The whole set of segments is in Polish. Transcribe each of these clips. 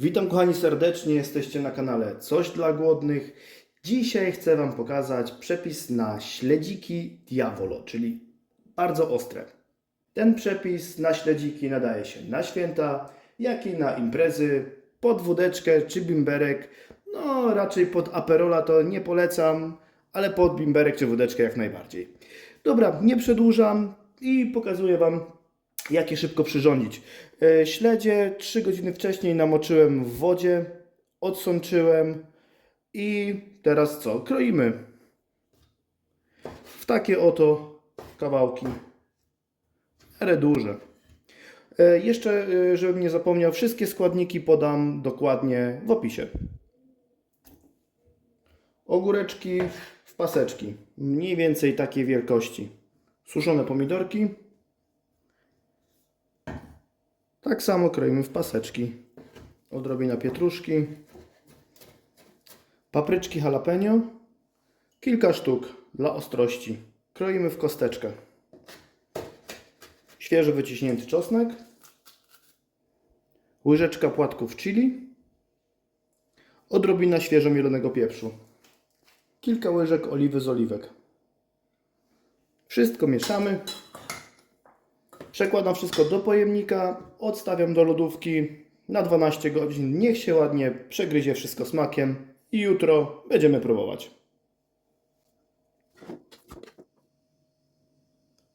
Witam kochani serdecznie, jesteście na kanale Coś dla Głodnych. Dzisiaj chcę Wam pokazać przepis na śledziki Diavolo, czyli bardzo ostre. Ten przepis na śledziki nadaje się na święta, jak i na imprezy, pod wódeczkę czy bimberek. No raczej pod aperola to nie polecam, ale pod bimberek czy wódeczkę jak najbardziej. Dobra, nie przedłużam i pokazuję Wam jak je szybko przyrządzić. E, Śledzie 3 godziny wcześniej namoczyłem w wodzie, odsączyłem i teraz co? Kroimy. W takie oto kawałki. Miarę duże. E, Jeszcze, e, żebym nie zapomniał, wszystkie składniki podam dokładnie w opisie. Ogóreczki w paseczki. Mniej więcej takiej wielkości. Suszone pomidorki. Tak samo kroimy w paseczki. Odrobina pietruszki. Papryczki jalapeno. Kilka sztuk dla ostrości. Kroimy w kosteczkę. Świeżo wyciśnięty czosnek. Łyżeczka płatków chili. Odrobina świeżo mielonego pieprzu. Kilka łyżek oliwy z oliwek. Wszystko mieszamy. Przekładam wszystko do pojemnika, odstawiam do lodówki na 12 godzin. Niech się ładnie przegryzie wszystko smakiem i jutro będziemy próbować.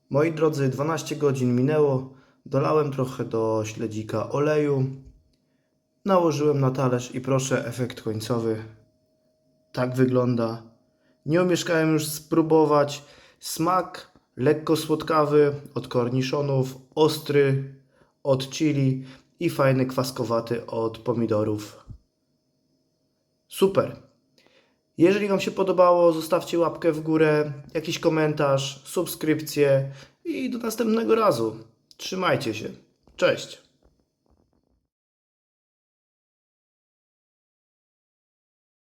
Moi drodzy, 12 godzin minęło. Dolałem trochę do śledzika oleju. Nałożyłem na talerz i proszę efekt końcowy. Tak wygląda. Nie omieszkałem już spróbować. Smak lekko słodkawy od korniszonów, ostry od chili i fajny kwaskowaty od pomidorów. Super. Jeżeli Wam się podobało, zostawcie łapkę w górę, jakiś komentarz, subskrypcję i do następnego razu. Trzymajcie się. Cześć.